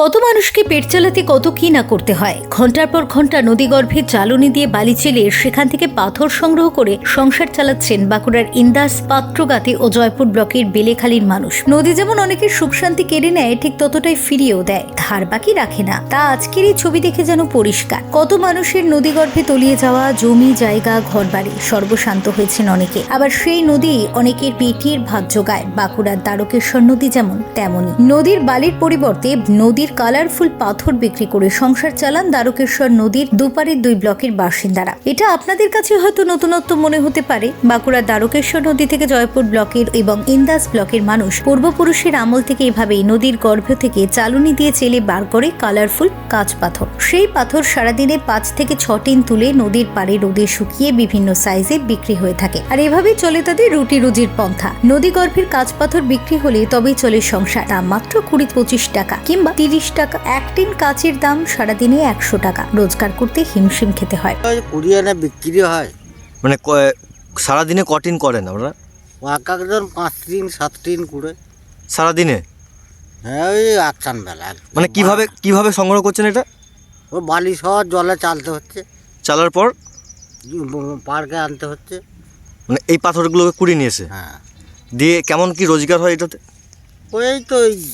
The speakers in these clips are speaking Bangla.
কত মানুষকে পেট চালাতে কত কি না করতে হয়? ঘণ্টার পর ঘণ্টা নদীগর্ভে জ্বালনি দিয়ে বালি চেলে সেখান থেকে পাথর সংগ্রহ করে সংসার চালাচ্ছেন বাঁকুড়ার ইন্দাস পাত্রগাতি ও জয়পুর ব্লকের বেলেখালীর মানুষ। নদী যেমন অনেকের সুখ শান্তি কেড়ে নেয়, ঠিক ততটাই ফিরিয়েও দেয়। ধার বাকি রাখে না। তা আজকের এই ছবি দেখে যেন পরিষ্কার। কত মানুষের নদীগর্ভে তলিয়ে যাওয়া জমি, জায়গা, ঘরবাড়ি সর্বশান্ত হয়েছেন অনেকে। আবার সেই নদী অনেকের পেটের ভাত জোগায়। বাঁকুড়ার দ্বারকেশ্বর নদী যেমন তেমনই। নদীর বালির পরিবর্তে নদীর কালারফুল পাথর বিক্রি করে সংসার চালান দ্বারকেশ্বর নদীর দুপারের দুই ব্লকের বাসিন্দারা। এটা আপনাদের কাছে হয়তো নতুনত্ব মনে হতে পারে। বাঁকুড়ার দ্বারকেশ্বর নদী থেকে জয়পুর ব্লকের এবং ইন্দাস ব্লকের মানুষ পূর্বপুরুষের আমল থেকে এভাবেই নদীর গর্ভ থেকে চালুনি দিয়ে চেলে বার করে কালারফুল কাঁচ পাথর। সেই পাথর সারাদিনে পাঁচ থেকে ছ টিন তুলে নদীর পাড়ে রোদে শুকিয়ে বিভিন্ন সাইজে বিক্রি হয়ে থাকে। আর এভাবেই চলে তাদের রুটি রুজির পন্থা। নদী গর্ভের কাঁচ পাথর বিক্রি হলে তবেই চলে সংসার। দাম মাত্র কুড়ি পঁচিশ টাকা কিংবা তিরিশ টাকা এক টিন কাঁচের দাম সারাদিনে একশো টাকা। রোজগার করতে হিমশিম খেতে হয়। কুড়ি আনা বিক্রি হয়। মানে ক- সারাদিনে কটিন করেন আপনারা এক একজন পাঁচ টিন সাত টিন কুড়ে। সারাদিনে? হ্যাঁ ওই একটান বেলা এক- মানে কীভাবে কীভাবে সংগ্রহ করছেন এটা? ও বালি সহ জলে চালতে হচ্ছে। চালার পর? পার্কে আনতে হচ্ছে। মানে এই পাথরগুলোকে কুড়িয়ে নিয়েছে হ্যাঁ। দিয়ে কেমন কি রোজগার হয় এটাতে? ওই তো ওই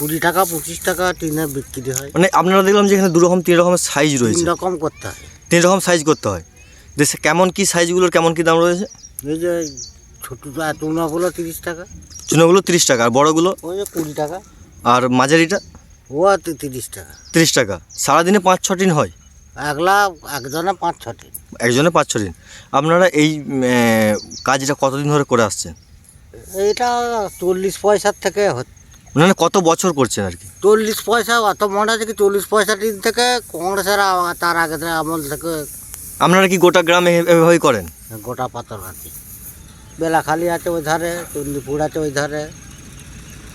কুড়ি টাকা পঁচিশ টাকা টিনে বিক্রি হয়। মানে আপনারা দেখলাম যে এখানে দু রকম তিন রকমের সাইজ তিন রয়েছে। রকম করতে হয়। তিন রকম সাইজ করতে হয়। যে কেমন কি সাইজগুলোর কেমন কি দাম রয়েছে? এই যে ছোটো টুনাগুলো তিরিশ টাকা। চুনোগুলো তিরিশ টাকা আর বড়গুলো? ওই যে কুড়ি টাকা। আর মাঝারিটা? ও তিরিশ টাকা। তিরিশ টাকা। সারাদিনে পাঁচ ছ টিন হয়? একলা একজনে পাঁচ ছ টিন। একজনে পাঁচ ছ দিন আপনারা এই কাজটা কতদিন ধরে করে আসছেন? এটা চল্লিশ পয়সার থেকে হচ্ছে। মানে কত বছর করছেন আর কি? চল্লিশ পয়সা অত মনে আছে কি চল্লিশ পয়সা দিন থেকে? কংগ্রেসের আ- তার আগে থেকে আমল থেকে আপনারা কি গোটা গ্রামে এ- এভাবেই করেন? গোটা পাথর ঘাটি বেলাখালি আছে ওই ধারে চন্দিপুর আছে ওই ধারে।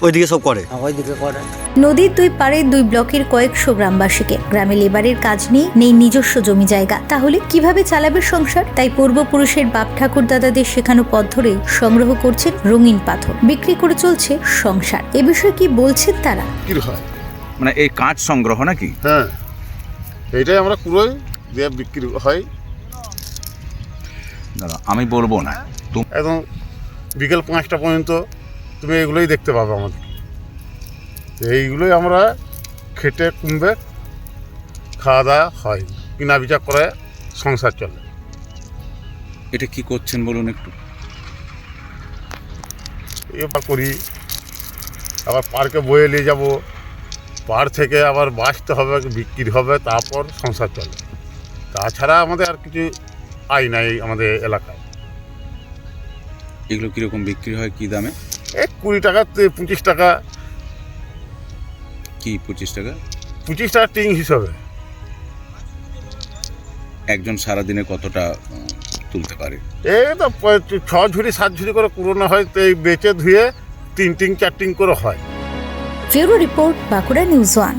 ওইদিকে সব করে। ওইদিকে করে। নদীর দুই পাড়ে দুই ব্লকের কয়েকশো গ্রামবাসীকে। গ্রামে লেবারের কাজ নেই নেই নিজস্ব জমি জায়গা। তাহলে কীভাবে চালাবে সংসার? তাই পূর্বপুরুষের বাপ ঠাকুর দাদাদের শেখানো পথ ধরে সংগ্রহ করছেন রঙিন পাথর। বিক্রি করে চলছে সংসার। এ বিষয়ে কি বলছেন তারা? বিক্রি হয়? মানে এই কাঁচ সংগ্রহ নাকি? হ্যাঁ। এইটাই আমরা কুড়োই দিয়ে বিক্রি হয়। দাদা আমি বলব না। তুমি একদম বিকেল পাঁচটা পর্যন্ত তুমি এগুলোই দেখতে পাবে আমাদের। এইগুলোই আমরা খেটে কুমবে খাওয়া দাওয়া হয়। কিনা বিচার করে সংসার চলে। এটা কি করছেন বলুন একটু? এবার করি। আবার পার্কে বয়ে নিয়ে যাব। পার থেকে আবার বাঁচতে হবে বিক্রি হবে তারপর সংসার চলে। তাছাড়া আমাদের আর কিছু আয় নাই আমাদের এলাকায়। এগুলো কীরকম বিক্রি হয় কি দামে? এই কুড়ি টাকা পঁচিশ টাকা। কি পঁচিশ টাকা? পঁচিশ টাকা টিং হিসাবে একজন সারাদিনে কতটা তুলতে পারে? এই তো ছ ঝুড়ি সাত ঝুড়ি করে পুরোনো হয় তো এই বেচে ধুয়ে তিন টিং চার টিং করে হয়। ফেরো রিপোর্ট বাঁকুড়া নিউজ ওয়ান।